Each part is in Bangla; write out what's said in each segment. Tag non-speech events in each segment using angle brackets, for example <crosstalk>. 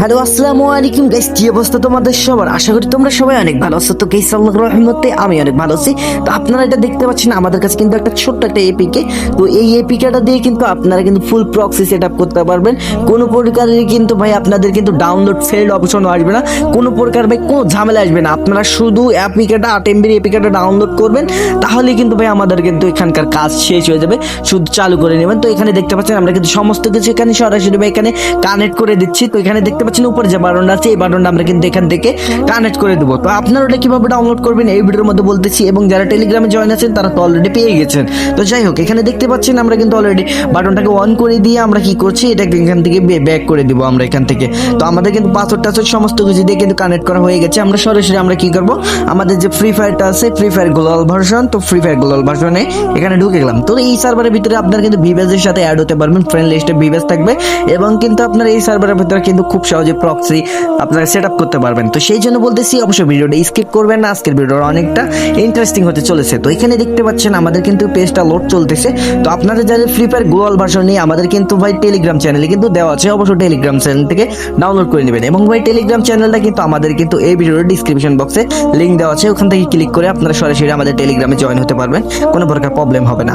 হ্যালো, আসসালামু আলাইকুম। গাইস কি অবস্থা তোমাদের সবার? আশা করি তোমরা সবাই অনেক ভালো আছো। তো গাইস আল্লাহর রহমতে আমি অনেক ভালো আছি। তো আপনারা এটা দেখতে পাচ্ছেন, আমাদের কাছে কিন্তু একটা ছোট্ট একটা এপিকে তো এই এপিকেটা দিয়ে কিন্তু আপনারা কিন্তু ফুল প্রক্সি সেট আপ করতে পারবেন। কোনো প্রকারের কিন্তু ভাই, আপনাদের কিন্তু ডাউনলোড ফেল্ড অপশন আসবে না। কোনো প্রকার ভাই, কোনো ঝামেলা আসবে না। আপনারা শুধু অ্যাপিকেটা আট এমবির এপিকেটা ডাউনলোড করবেন, তাহলে কিন্তু ভাই, আমাদের কিন্তু এখানকার কাজ শেষ হয়ে যাবে। শুধু চালু করে নেবেন। তো এখানে দেখতে পাচ্ছেন, আমরা কিন্তু সমস্ত কিছু এখানে সরাসরি ভাই, এখানে কানেক্ট করে দিচ্ছি। তো এখানে দেখতে পাচ্ছেন, উপরে যে বাটনটা আছে, এই বাটনটা আমরা কিন্তু এখান থেকে কানেক্ট করে দেবো। তো আপনারা ওটা কীভাবে ডাউনলোড করবেন, এই ভিডিওর মধ্যে বলতেছি, এবং যারা টেলিগ্রামে জয়েন আছেন, তারা তো অলরেডি পেয়ে গেছেন। তো যাই হোক, এখানে দেখতে পাচ্ছেন, আমরা কিন্তু অলরেডি বাটনটাকে অন করে দিয়ে আমরা কি করছি, এটাকে এখান থেকে ব্যাক করে দিব আমরা এখান থেকে। তো আমাদের কিন্তু পাসওয়ার্ড টাসওয়ার্ড সমস্ত কিছু দিয়ে কিন্তু কানেক্ট করা হয়ে গেছে। আমরা সরাসরি আমরা কি করব, আমাদের যে ফ্রি ফায়ারটা আছে ফ্রি ফায়ার গ্লোবাল ভার্সন তো ফ্রি ফায়ার গ্লোবাল ভার্সনে এখানে ঢুকে গেলাম। তো এই সার্ভারের ভিতরে আপনার কিন্তু ভিভেজের সাথে অ্যাড হতে পারবেন ফ্রেন্ড লিস্টে ভিভেজ থাকবে, এবং কিন্তু আপনার এই সার্ভারের ভিতরে কিন্তু খুব সহজে প্রক্সি আপনারা সেট আপ করতে পারবেন। তো সেই জন্য বলতেছি, অবশ্যই ভিডিওটা স্কিপ করবেন না, আজকের ভিডিওটা অনেকটা ইন্টারেস্টিং হতে চলেছে। তো এখানে দেখতে পাচ্ছেন, আমাদের কিন্তু পেজটা লোড চলতেছে। তো আপনাদের যাদের ফ্রি ফায়ার গ্লোবাল ভার্সন নিয়ে, আমাদের কিন্তু ভাই টেলিগ্রাম চ্যানেলে কিন্তু দেওয়া আছে, অবশ্যই টেলিগ্রাম চ্যানেল থেকে ডাউনলোড করে নেবেন। এবং ভাই টেলিগ্রাম চ্যানেলটা কিন্তু আমাদের কিন্তু এই ভিডিওর ডিসক্রিপশন বক্সে লিঙ্ক দেওয়া আছে। ওখান থেকে ক্লিক করে আপনারা সরাসরি আমাদের টেলিগ্রামে জয়েন হতে পারবেন। কোনো প্রকার প্রবলেম হবে না।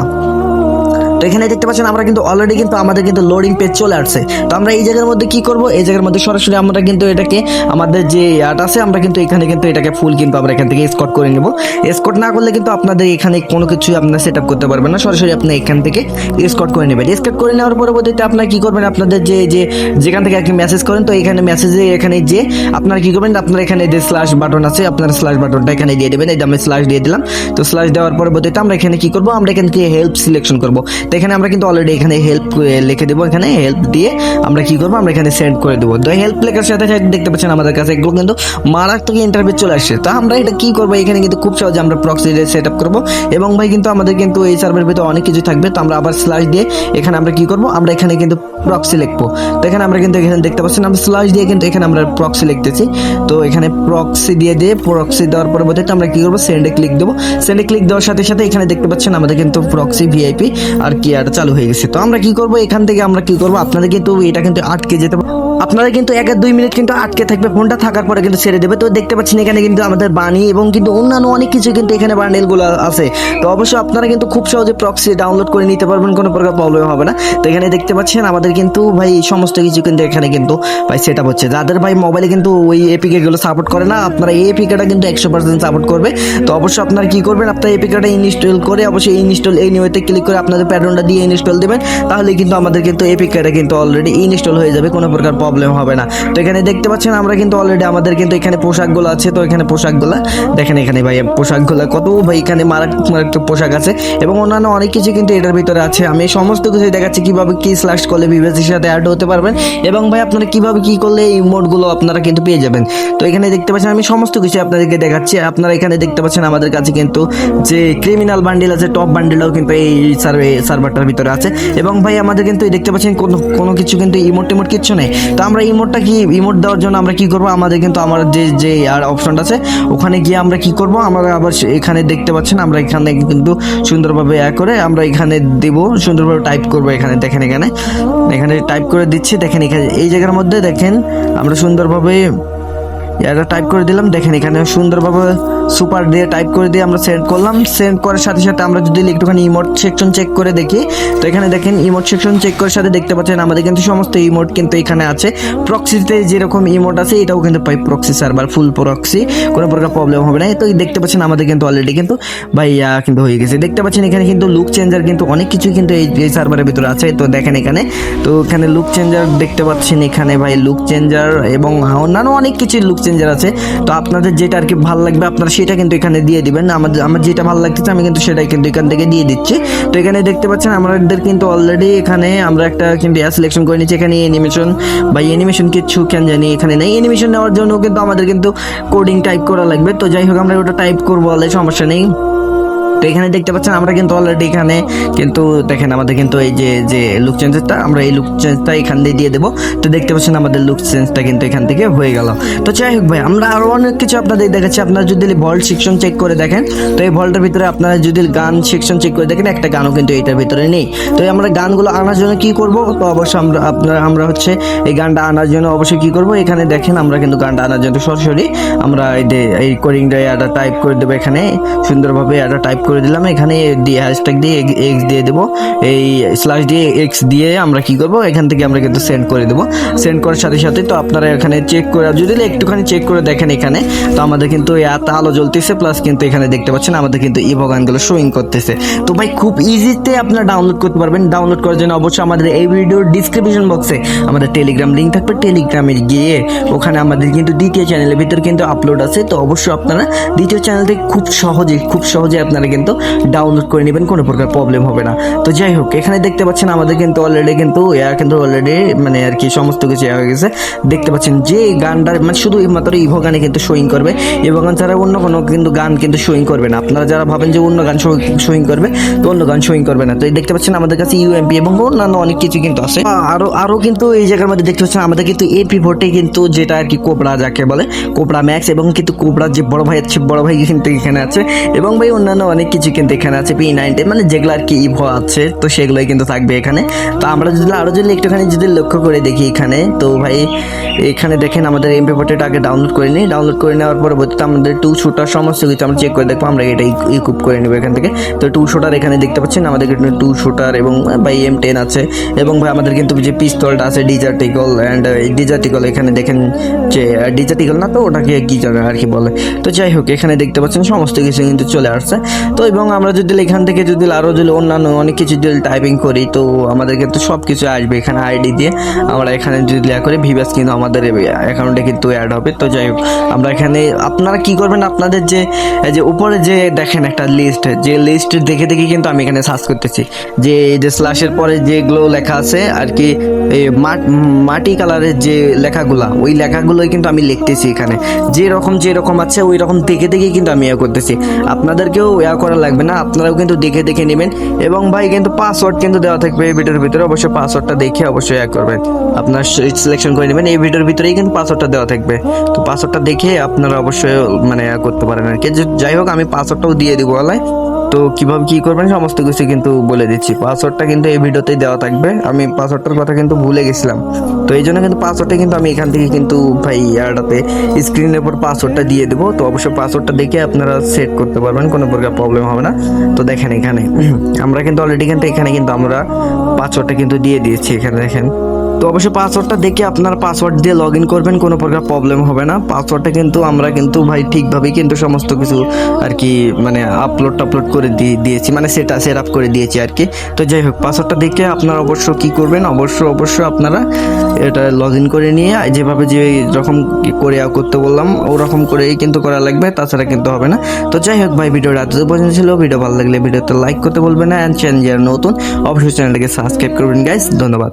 তো এখানে দেখতে পাচ্ছেন, আমরা কিন্তু অলরেডি কিন্তু আমাদের কিন্তু লোডিং পেজ চলে আসছে। তো আমরা এই জায়গার মধ্যে কি করব? এই জায়গার মধ্যে সরাসরি আমরা কিন্তু এটাকে, আমাদের যে আর্ট আছে, আমরা কিন্তু এখানে কিন্তু এটাকে ফুল কিন্তু আমরা এখান থেকে স্কট করে নেব। স্কট না করলে কিন্তু আপনাদের এখানে কোনো কিছুই আপনার সেট আপ করতে পারবেন না। সরাসরি আপনি এখান থেকে স্কট করে নেবেন। স্কট করে নেওয়ার পরবর্তীতে আপনার কি করবেন? আপনাদের যে যে, যেখান থেকে আপনি মেসেজ করেন, তো এখানে মেসেজে এখানে যে আপনারা কি করবেন? আপনার এখানে যে স্ল্যাশ বাটন আছে, আপনার স্ল্যাশ বাটনটা এখানে দিয়ে দেবেন। এই আমি স্ল্যাশ দিয়ে দিলাম, তো স্ল্যাশ দেওয়ার পরবর্তীতে আমরা এখানে কি করব? আমরা এখান থেকে হেল্প সিলেকশন করব। তো এখানে আমরা কিন্তু অলরেডি এখানে হেল্প লিখে দেবো, এখানে হেল্প দিয়ে আমরা কি করব? আমরা এখানে সেন্ড করে দেবো। তো হেল্প লেখার সাথে সাথে দেখতে পাচ্ছেন আমাদের কাছে এগুলো কিন্তু মারাত্মক ইন্টারভিউ চলে আসছে। তো আমরা এটা কি করব? এখানে কিন্তু খুব সহজে আমরা প্রক্সি সেট আপ করব। এবং ভাই কিন্তু আমাদের কিন্তু এই সার্ভের ভিতরে অনেক কিছু থাকবে। তো আমরা আবার স্লাইস দিয়ে এখানে আমরা কি করব? আমরা এখানে কিন্তু প্রক্সি লিখব। তো এখানে আমরা কিন্তু এখানে দেখতে পাচ্ছেন, আমরা স্লাইস দিয়ে কিন্তু এখানে আমরা প্রক্সি লিখতেছি। তো এখানে প্রক্সি দিয়ে দিয়ে প্রক্সি দেওয়ার পরবর্তীতে আমরা কি করব? সেন্ডে ক্লিক দেবো। সেন্ডে ক্লিক দেওয়ার সাথে সাথে এখানে দেখতে পাচ্ছেন আমাদের কিন্তু প্রক্সি ভিআইপি আর কি আর চালু হয়ে গেছে? তো আমরা কি করব? এখান থেকে আমরা কি করব? আপনাদের কিন্তু এটা কিন্তু আটকে যেতে আপনারা কিন্তু এক দুই মিনিট কিন্তু আটকে থাকবে, ফোনটা থাকার পরে কিন্তু ছেড়ে দেবে। তো দেখতে পাচ্ছেন এখানে কিন্তু আমাদের বাণী এবং কিন্তু অন্যান্য অনেক কিছু কিন্তু এখানে বান্ডেলগুলো আছে। তো অবশ্যই আপনারা কিন্তু খুব সহজে প্রক্সি ডাউনলোড করে নিতে পারবেন, কোনো প্রকার প্রবলেম হবে না। তো এখানে দেখতে পাচ্ছেন আমাদের কিন্তু ভাই সমস্ত কিছু কিন্তু এখানে কিন্তু ভাই সেট আপ হচ্ছে। যাদের ভাই মোবাইলে কিন্তু ওই এপিকে গুলো সাপোর্ট করে না, আপনারা এই এপিকেটা কিন্তু একশো পার্সেন্ট সাপোর্ট করবে। তো অবশ্যই আপনারা কি করবেন, আপনার এপিকেটা ইনস্টল করে অবশ্যই ইনস্টল এই নিউতে ক্লিক করে আপনাদের প্যাটার্নটা দিয়ে ইনস্টল দেবেন। তাহলে কিন্তু আমাদের কিন্তু এপিকেটা কিন্তু অলরেডি ইনস্টল হয়ে যাবে, কোনো প্রকার প্রবলেম হবে না। তো এখানে দেখতে পাচ্ছেন আমরা কিন্তু অলরেডি আমাদের কিন্তু এখানে পোশাকগুলো আছে, তো এখানে পোশাকগুলো, দেখেন এখানে ভাই, পোশাকগুলো কত, ভাই, এখানে মারাত্মক মারাত্মক পোশাক আছে এবং অন্যান্য অনেক কিছু কিন্তু এটার ভিতরে আছে। আমি সমস্ত কিছু দেখাচ্ছি, কীভাবে কী স্ল্যাশ করলে বিবেসির সাথে অ্যাড হতে পারবেন এবং ভাই, আপনারা কীভাবে কী করলে এই মোডগুলো আপনারা কিন্তু পেয়ে যাবেন। তো এখানে দেখতে পাচ্ছেন, আমি সমস্ত কিছু আপনাদেরকে দেখাচ্ছি। আপনারা এখানে দেখতে পাচ্ছেন আমাদের কাছে কিন্তু যে ক্রিমিনাল বান্ডিল আছে টপ বান্ডিলও কিন্তু এই সার্ভে সার্ভারটার ভিতরে আছে। এবং ভাই, আমাদের কিন্তু দেখতে পাচ্ছেন কোনো কোনো কিছু কিন্তু ইমোট টিমোট কিচ্ছু নেই। তো আমরা ইমোটটা কি ইমোট দেওয়ার জন্য আমরা কি করব? আমাদের কিন্তু আমার যে যে আর অপশনটা আছে, ওখানে গিয়ে আমরা কি করব? আমরা আবার এখানে দেখতে পাচ্ছেন, আমরা এখানে কিন্তু সুন্দরভাবে অ্যা করে আমরা এখানে দেব। সুন্দরভাবে টাইপ করব এখানে, দেখেন এখানে। এখানে টাইপ করে দিচ্ছি, দেখেন এখানে এই জায়গার মধ্যে দেখেন, আমরা সুন্দরভাবে এটা টাইপ করে দিলাম। দেখেন এখানে সুন্দরভাবে সুপার দিয়ে টাইপ করে দিয়ে আমরা সেন্ড করলাম। সেন্ড করার সাথে সাথে আমরা যদি একটুখানি ইমোট সেকশন চেক করে দেখি, তো এখানে দেখেন ইমোট সেকশন চেক করার সাথে দেখতে পাচ্ছেন আমাদের কিন্তু সমস্ত ইমোট কিন্তু এখানে আছে। প্রক্সিতে যেরকম ইমোট আছে, এটাও কিন্তু পাই প্রক্সি সার্ভার ফুল প্রক্সি কোনো প্রকার প্রবলেম হবে না। তো দেখতে পাচ্ছেন আমাদের কিন্তু অলরেডি কিন্তু ভাইয়া কিন্তু হয়ে গেছে। দেখতে পাচ্ছেন এখানে কিন্তু লুক চেঞ্জার কিন্তু অনেক কিছু কিন্তু এই এই সার্ভারের ভিতরে আছে। তো দেখেন এখানে, তো এখানে লুক চেঞ্জার দেখতে পাচ্ছেন এখানে, ভাই লুক চেঞ্জার এবং অন্যান্য অনেক কিছু লুক চেঞ্জার আছে। তো আপনাদের যেটা আর কি ভালো লাগবে, আপনারা সেটা কিন্তু এখানে দিয়ে দিবেন। আমাদের, আমার যেটা ভালো লাগতেছে, আমি কিন্তু সেটাই কিন্তু এখান থেকে দিয়ে দিচ্ছি। তো এখানে দেখতে পাচ্ছেন, আমাদের কিন্তু অলরেডি এখানে আমরা একটা কিন্তু সিলেকশন করে নিচ্ছি। এখানে অ্যানিমেশন বা অ্যানিমেশন কিছু কেন জানি এখানে নেই। অ্যানিমেশন নেওয়ার জন্য কিন্তু আমাদের কিন্তু কোডিং টাইপ করা লাগবে। তো যাই হোক, আমরা ওটা টাইপ করব বলে সমস্যা নেই। তো এখানে দেখতে পাচ্ছেন, আমরা কিন্তু অলরেডি এখানে কিন্তু দেখেন আমাদের কিন্তু এই যে যে লুক চেঞ্জেসটা আমরা এই লুক চেঞ্জটা এখান দিয়ে দিয়ে দেবো। তো দেখতে পাচ্ছেন আমাদের লুক চেঞ্জটা কিন্তু এখান থেকে হয়ে গেল। তো যাই হোক ভাই, আমরা আরও অনেক কিছু আপনাদের দেখাচ্ছি। আপনারা যদি ভল্ট সেকশন চেক করে দেখেন, তো এই ভল্টের ভিতরে আপনারা যদি গান সেকশন চেক করে দেখেন, একটা গানও কিন্তু এটার ভিতরে নেই। তো আমরা গানগুলো আনার জন্য কি করব? তো অবশ্যই আমরা, আপনারা, আমরা হচ্ছে এই গানটা আনার জন্য অবশ্যই কি করব? এখানে দেখেন আমরা কিন্তু গানটা আনার জন্য সরাসরি আমরা এই এই কোডিংটা এটা টাইপ করে দেবো এখানে। সুন্দরভাবে এটা টাইপ করে দিলাম। এখানে হ্যাশট্যাগ দিয়ে এক্স দিয়ে দেবো। এই স্ল্যাশ দিয়ে এক্স দিয়ে আমরা কি করব? এখান থেকে আমরা কিন্তু সেন্ড করে দেবো। সেন্ড করার সাথে সাথে তো আপনারা এখানে চেক করে যদি একটুখানি চেক করে দেখেন এখানে, তো আমাদের কিন্তু এত আলো জ্বলতেছে প্লাস কিন্তু এখানে দেখতে পাচ্ছেন আমাদের কিন্তু ইভো গানগুলো শোয়িং করতেছে। তো ভাই, খুব ইজিতে আপনারা ডাউনলোড করতে পারবেন। ডাউনলোড করার জন্য অবশ্যই আমাদের এই ভিডিওর ডিসক্রিপশন বক্সে আমাদের টেলিগ্রাম লিঙ্ক থাকবে। টেলিগ্রামে গিয়ে ওখানে আমাদের কিন্তু দ্বিতীয় চ্যানেলের ভিতরে কিন্তু আপলোড আছে। তো অবশ্যই আপনারা দ্বিতীয় চ্যানেল থেকে খুব সহজে খুব সহজে আপনারা কিন্তু ডাউনলোড করে নেবেন, কোনো প্রকার প্রবলেম হবে না। তো যাই হোক, এখানে দেখতে পাচ্ছেন আমাদের কিন্তু অলরেডি কিন্তু এয়া কিন্তু অলরেডি মানে আর কি সমস্ত কিছু হয়ে গেছে। দেখতে পাচ্ছেন যে গানটার মানে শুধু মাত্র ইভো গানে কিন্তু শোয়িং করবে। ইভো গান ছাড়া অন্য কোনো কিন্তু গান কিন্তু শোয়িং করবে না। আপনারা যারা ভাবেন যে অন্য গান শোয়িং করবে, তো অন্য গান শোয়িং করবে না। তো এই দেখতে পাচ্ছেন আমাদের কাছে ইউএমপি এবং অন্যান্য অনেক কিছু কিন্তু আছে। আরও আরও আরও কিন্তু এই জায়গার মধ্যে দেখতে পাচ্ছেন আমাদের কিন্তু এপি ভোটে কিন্তু যেটা আর কি কোবরা যাকে বলে কোবরা ম্যাক্স এবং কিন্তু কোবরার যে বড় ভাই আছে, বড় ভাই কিন্তু এখানে আছে। এবং ভাই অন্যান্য অনেক কিছু কিন্তু এখানে আছে পি নাইনটি মানে যেগুলো আর কি ইভো আছে, তো সেগুলোই কিন্তু থাকবে এখানে। তো আমরা যদি আরও যদি একটুখানি যদি লক্ষ্য করে দেখি এখানে, তো ভাই, এখানে দেখেন আমাদের এমপি ভোটেটা আগে ডাউনলোড করে নিই। ডাউনলোড করে নেওয়ার পরবর্তীতে আমাদের টু শুটার সমস্ত কিছু আমরা চেক করে দেখব, আমরা এটা ইকুপ করে নেব এখান থেকে। তো টু শুটার এখানে দেখতে পাচ্ছেন, আমাদের কিন্তু টু শুটার এবং ভাই এম টেন আছে। এবং ভাই আমাদের কিন্তু যে পিস্তলটা আছে ডিজার্টিকল অ্যান্ড ডিজার্টিকল এখানে দেখেন যে ডিজার্টিকল না তো, ওটাকে কি জানে আর কি বলে। তো যাই হোক, এখানে দেখতে পাচ্ছেন, সমস্ত কিছু কিন্তু চলে আসছে। তো এবং আমরা যদি এখান থেকে যদি আরও যদি অন্যান্য অনেক কিছু যদি টাইপিং করি, তো আমাদের কিন্তু সব কিছু আসবে এখানে আইডি দিয়ে। আমরা এখানে যদি লেখা করি ভিভাস কিন্তু আমাদের অ্যাকাউন্টে কিন্তু অ্যাড হবে। তো যাই হোক, আমরা এখানে, আপনারা কি করবেন, আপনাদের যে, এই যে উপরে যে দেখেন একটা লিস্ট যে লিস্ট দেখে দেখে কিন্তু আমি এখানে সার্চ করতেছি। যে, এই যে স্ল্যাশের পরে যেগুলো লেখা আছে, আর কি মাট- কালারের যে লেখাগুলা, ওই লেখাগুলোই কিন্তু আমি লিখতেছি এখানে। যে রকম যে রকম আছে ওই রকম দেখে দেখে কিন্তু আমি ইয়া করতেছি। আপনাদেরকেও ইয়া লাগবে না। আপনারাও কিন্তু দেখে দেখে নেবেন। এবং ভাই, কিন্তু পাসওয়ার্ড কিন্তু দেওয়া থাকবে এই ভিডিওর ভিতরে। অবশ্যই পাসওয়ার্ডটা দেখে অবশ্যই অ্যাড করবেন। আপনার সিলেকশন করে নেবেন। এই ভিডিওর ভিতরেই কিন্তু পাসওয়ার্ডটা দেওয়া থাকবে। তো পাসওয়ার্ডটা দেখে আপনারা অবশ্যই মানে করতে পারেন আর কি। যাই হোক, আমি পাসওয়ার্ডটাও দিয়ে দিব বলায় তো কীভাবে কি করবেন সমস্ত কিছু কিন্তু বলে দিচ্ছি। পাসওয়ার্ডটা কিন্তু এই ভিডিওতেই দেওয়া থাকবে। আমি পাসওয়ার্ডটার কথা কিন্তু ভুলে গেছিলাম। তো এই জন্য কিন্তু পাসওয়ার্ডটা কিন্তু আমি এখান থেকে কিন্তু ভাই ইয়ারটাতে স্ক্রিনের উপর পাসওয়ার্ডটা দিয়ে দেবো। তো অবশ্যই পাসওয়ার্ডটা দেখে আপনারা সেট করতে পারবেন, কোনো প্রকার প্রবলেম হবে না। তো দেখেন এখানে। <clears throat> আমরা কিন্তু অলরেডি কিন্তু এখানে কিন্তু আমরা পাসওয়ার্ডটা কিন্তু দিয়ে দিয়েছি। এখানে দেখেন। তো অবশ্যই পাসওয়ার্ডটা দেখে আপনার পাসওয়ার্ড দিয়ে লগ ইন করবেন, কোনো প্রকার প্রবলেম হবে না। পাসওয়ার্ডটা কিন্তু আমরা কিন্তু ভাই ঠিকভাবেই কিন্তু সমস্ত কিছু আর কি মানে আপলোড টাপলোড করে দিয়ে দিয়েছি মানে সেটা সেট আপ করে দিয়েছি আর কি। তো যাই হোক পাসওয়ার্ডটা দেখে আপনারা অবশ্য কি করবেন অবশ্য অবশ্য আপনারা এটা লগ ইন করে নিয়ে, যেভাবে যে রকম করে করতে বললাম, ওরকম করেই কিন্তু করা লাগবে, তাছাড়া কিন্তু হবে না। তো যাই হোক ভাই, ভিডিওটা এত পর্যন্ত ছিল, ভিডিও ভালো লাগলে ভিডিওতে লাইক করতে বলবেন না অ্যান্ড চ্যানেল নতুন, অবশ্যই চ্যানেলটাকে সাবস্ক্রাইব করবেন গাইস ধন্যবাদ।